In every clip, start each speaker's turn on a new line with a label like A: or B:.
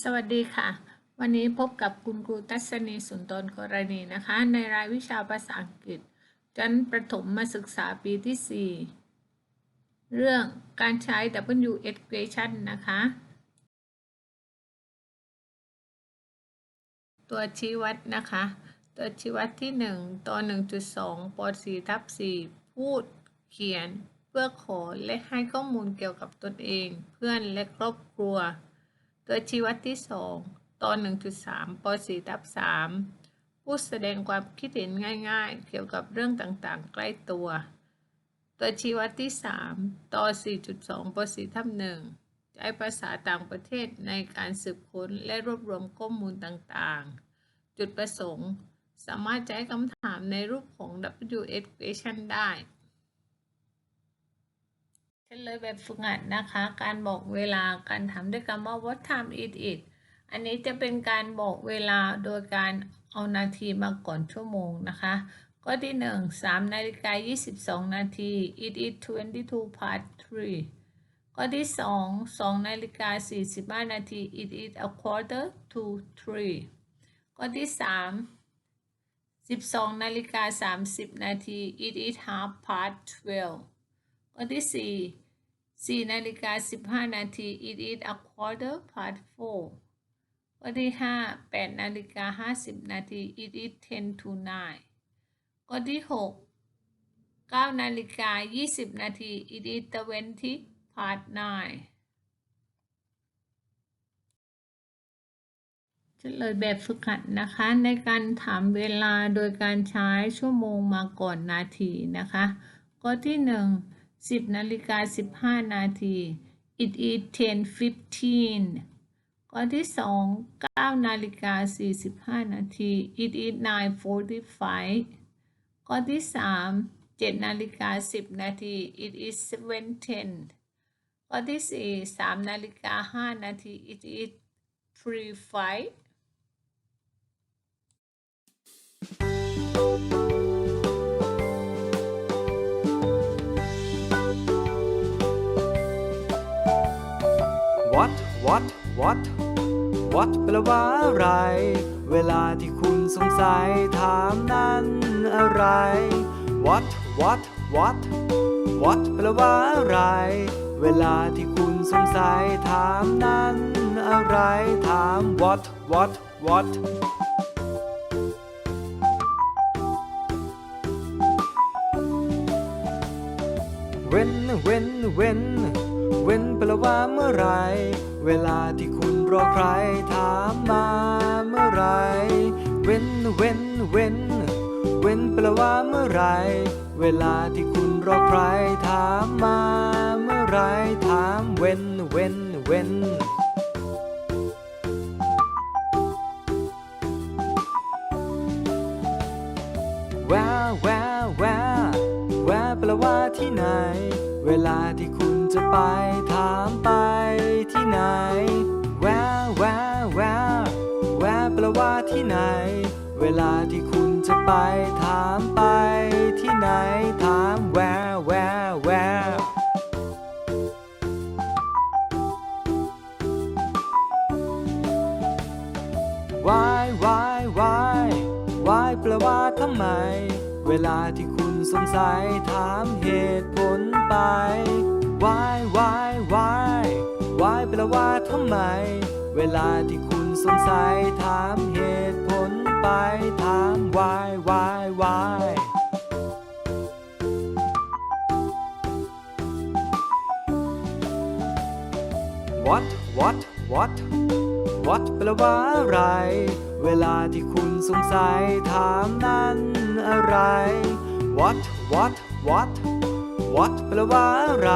A: สวัสดีค่ะ วันนี้พบกับคุณครูทัศนีสุนทรกรณีนะคะ ในรายวิชาภาษาอังกฤษชั้นประถมมาศึกษาปีที่ 4 เรื่องการใช้ W equation นะคะ ตัวชี้วัดนะคะ ตัวชี้วัดที่ 1 ต่อ 1.2ป4ทับ4พูดเขียน เพื่อขอและให้ข้อมูลเกี่ยวกับตนเอง เพื่อนและครอบครัว ตัวชี้วัดที่ 2 ตอน 1.3ป4ทับ3ผู้แสดงความคิดเห็นง่ายๆ เกี่ยวกับเรื่องต่างๆ ใกล้ตัว ตัวชี้วัดที่ 3 ตอน4.2ป4ทับ1ใช้ภาษาต่างประเทศในการสืบค้นและรวบรวมข้อมูลต่างๆ จุดประสงค์ สามารถใช้คำถามในรูปของ W equation ได้ เช่นเลยแบบฝึกหัดนะคะ การบอกเวลาการถามด้วยคำว่า what time it is อันนี้จะเป็นการบอกเวลาโดยการเอานาทีมาก่อนชั่วโมงนะคะข้อที่ 1 3นาฬิกา22 นาที it is 22 past 3ข้อที่ 2 2นาฬิกา45 นาที it is a quarter to 3ข้อที่ 3 12นาฬิกา30 นาที it is half past 12ข้อที่ 4 4นาฬิกา15 นาที it is a quarter past 4ข้อที่ 5 8นาฬิกา50 นาที it is 10 to 9ข้อที่ 6 9นาฬิกา20 นาที it is 20 past 9เลยแบบฝึกหัดนะคะ ในการถามเวลาโดยการใช้ชั่วโมงมาก่อนนาทีนะคะ ข้อที่ 1 10นาฬิกา15 นาที it is 10:15 ข้อที่ 2 9นาฬิกา45 นาที it is 9:45 ข้อที่ 3 7นาฬิกา10 นาที it is 7:10 ข้อที่ 4 3นาฬิกา5 นาที it is 3:05
B: what what แปลว่าอะไร เวลาที่คุณสงสัยถามนั้นอะไร what what what what แปลว่าอะไร เวลาที่คุณสงสัยถามนั้นอะไร ถาม what what what when when when when แปลว่าเมื่อไร เวลาที่คุณ รอใครถามมาเมื่อไร when when when when แปลว่าเมื่อไร เวลาที่คุณรอใครถามมาเมื่อไรถาม when when when where where where where แปลว่าที่ไหน เวลาที่คุณจะไปถามไปที่ไหน แปลว่าที่ไหน เวลาที่คุณจะไป ถามไปที่ไหน ถาม where where where why why why why แปลว่าทำไม เวลาที่คุณสงสัย ถามเหตุผลไป why why why why แปลว่าทำไม เวลาที่คุณ สงสัยถามเหตุผลไปถาม why why why what what what what แปลว่าอะไร เวลาที่คุณสงสัยถามนั้นอะไร what what what what แปลว่าอะไร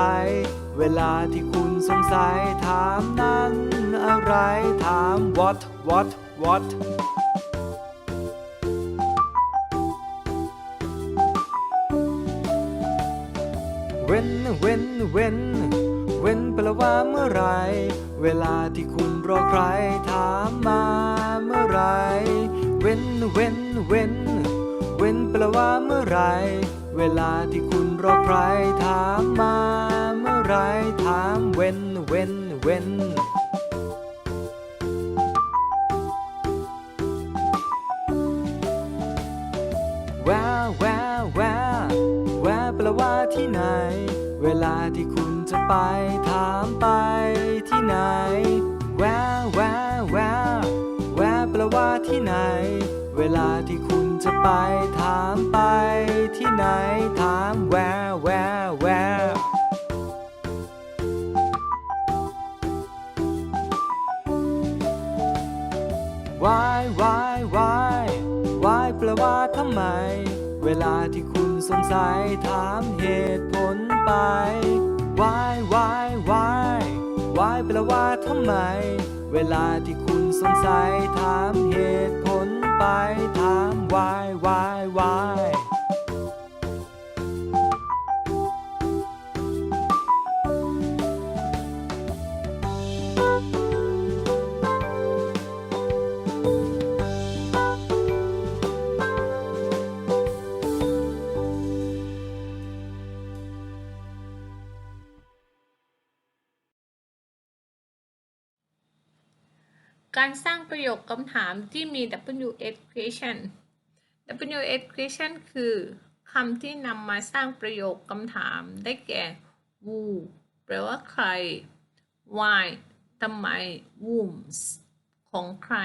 B: เวลาที่คุณสงสัยถามนั้นอะไรถาม what what what when when when when แปลว่าเมื่อไร เวลาที่คุณรอใครถามมาเมื่อไร when when when when แปลว่าเมื่อไร เวลาที่คุณรอใครถามมาายถามเว้นเว้นเว้นแววแววแววแววแปลว่าที่ไหน เวลาที่คุณจะไปถามไปที่ไหน แววแววแววแววแปลว่าที่ไหน เวลาที่คุณจะไปถามไปที่ไหนถามแววแวแวว ว่าทำไม เวลาที่คุณสงสัยถามเหตุผลไป why why why why แปลว่าทำไม เวลาที่คุณสงสัยถามเหตุผลไป ถาม why why why
A: การสร้างประโยคคำถามที่มี WH question WH question คือคำที่นำมาสร้างประโยคคำถามได้แก่ who แปลว่าใคร why ทำไม whom's ของใคร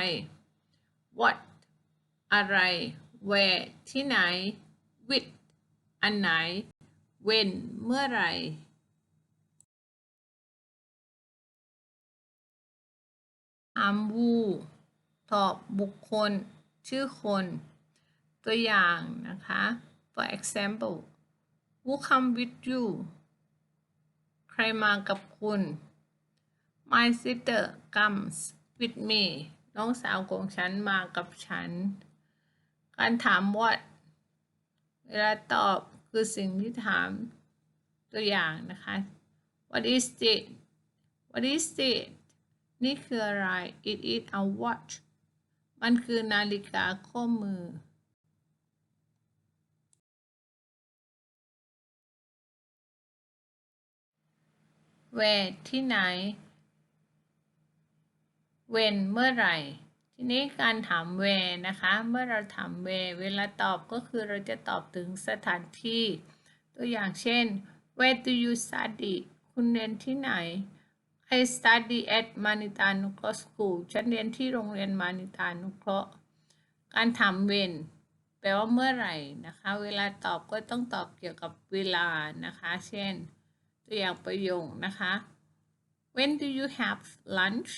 A: what อะไร where ที่ไหน with อันไหน when เมื่อไหร่ ถาม who ตอบบุคคล ชื่อคน ตัวอย่างนะคะ for example who come with you ใครมากับคุณ my sister comes with me น้องสาวของฉันมากับฉัน การถาม what เวลาตอบคือสิ่งที่ถามตัวอย่างนะคะ what is it what is it นี่คืออะไร it is a watch มันคือนาฬิกาข้อมือ where ที่ไหน when เมื่อไหร่ ทีนี้การถาม where นะคะ เมื่อเราถาม where เวลาตอบก็คือเราจะตอบถึงสถานที่ ตัวอย่างเช่น where do you study คุณเรียนที่ไหน I study at Manita Nuclear School ฉันเรียนที่โรงเรียนมานิตานุเคราะห์ การถาม when แปลว่าเมื่อไหร่นะคะ เวลาตอบก็ต้องตอบเกี่ยวกับเวลานะคะ เช่น ตัวอย่างประโยคนะคะ When do you have lunch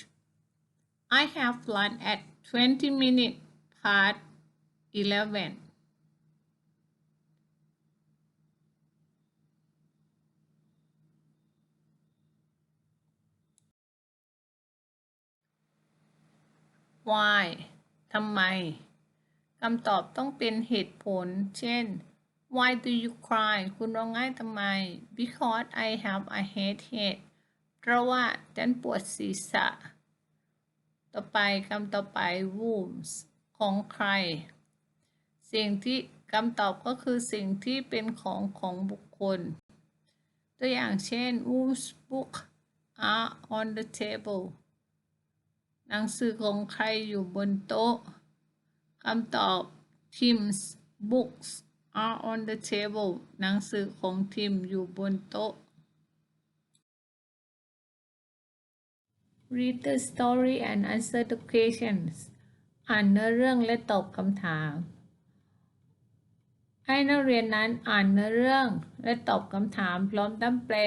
A: I have lunch at 20 minutes past 11 why ทำไมคำตอบต้องเป็นเหตุผล เช่น why do you cry คุณร้องไห้ทำไม because I have a headache เพราะว่าฉันปวดศีรษะ ต่อไปคำต่อไป wounds ของใคร สิ่งที่คำตอบก็คือสิ่งที่เป็นของของบุคคล ตัวอย่างเช่น whose book are on the table หนังสือของใครอยู่บนโต๊ะคำตอบ Tim's books are on the table หนังสือของทิมอยู่บนโต๊ะ Read the story and answer the questions อ่านเนื้อเรื่องและตอบคำถาม ให้นักเรียนนั้นอ่านเนื้อเรื่องและตอบคำถามพร้อมตั้งแปล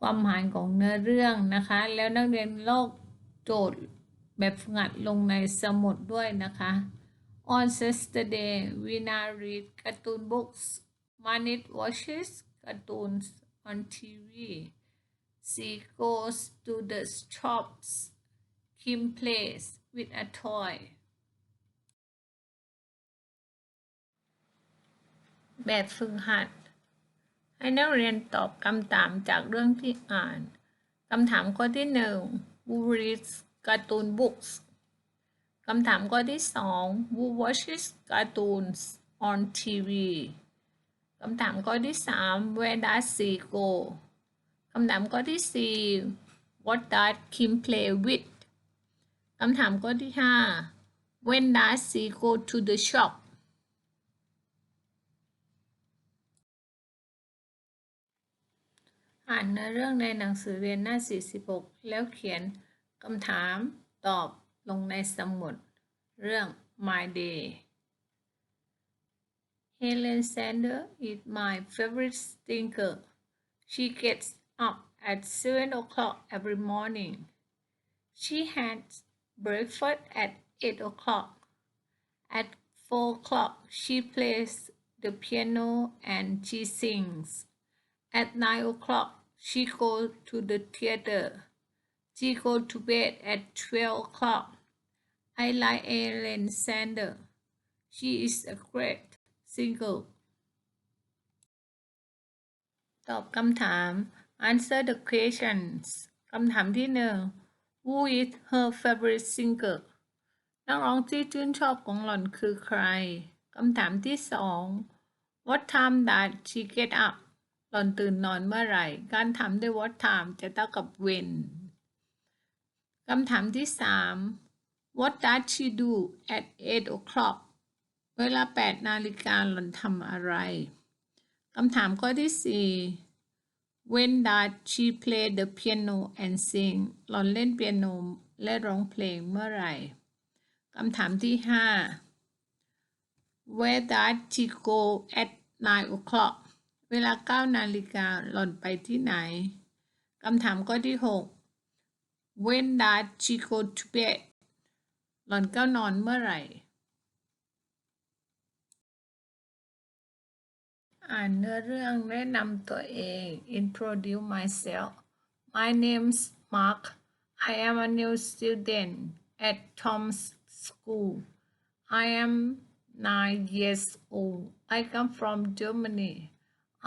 A: ความหมายของเนื้อเรื่องนะคะ แล้วนักเรียนลอกโจทย์ แบบฝึกหัดลงในสมุดด้วยนะคะ On Saturday we now read cartoon books Manit watches cartoons on TV She goes to the shops Kim plays with a toy แบบฝึกหัด ให้นักเรียนตอบคำถามจากเรื่องที่อ่านคำถามข้อที่หนึ่ง Who reads cartoon books คำถามข้อที่สอง Who watches cartoons on TV คำถามข้อที่สาม Where does she go คำถามข้อที่สี่ What does Kim play with คำถามข้อที่ห้า When does she go to the shop อ่านเนื้อเรื่องในหนังสือเรียนหน้า 46 แล้วเขียน คำถามตอบลงในสมุด เรื่อง My Day Helen Sander is my favorite thinker. She gets up at 7 o'clock every morning. She has breakfast at 8 o'clock. At 4 o'clock, she plays the piano and she sings. At 9 o'clock, she goes to the theater. She go to bed at 12 o'clock. I like Ellen Sander. She is a great singer. ตอบคำถาม answer the questions คำถามที่หนึ่ง Who is her favorite singer นักร้องที่ชื่นชอบของหล่อนคือใคร คำถามที่สอง What time does she get up หล่อนตื่นนอนเมื่อไหร่ การถามด้วย what time จะเท่ากับ when คำถามที่สาม What does she do at 8 o'clock เวลา 8 นาฬิกาหล่อนทำอะไร คำถามข้อที่สี่ When does she play the piano and sing หล่อนเล่นเปียโนและร้องเพลงเมื่อไหร่ คำถามที่ห้า Where does she go at 9 o'clock เวลา 9 นาฬิกาหล่อนไปที่ไหน คำถามข้อที่ 6 When does she go to bed หล่อนก็นอนเมื่อไหร่ อ่านเนื้อเรื่องแนะนำตัวเอง introduce myself my name's Mark I am a new student at Tom's school I am nine years old I come from Germany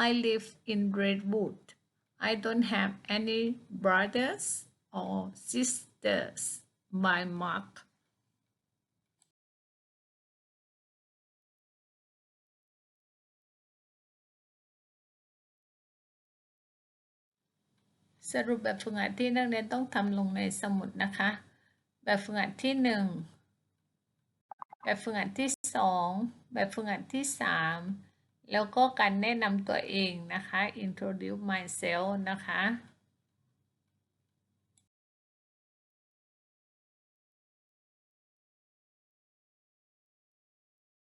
A: I live in Redwood I don't have any brothers Or sisters by Mark สรุปแบบฝึกหัดที่นักเรียนต้องทำลงในสมุดนะคะ แบบฝึกหัดที่หนึ่งแบบฝึกหัดที่สองแบบฝึกหัดที่สามแล้วก็การแนะนำตัวเองนะคะ introduce myself นะคะ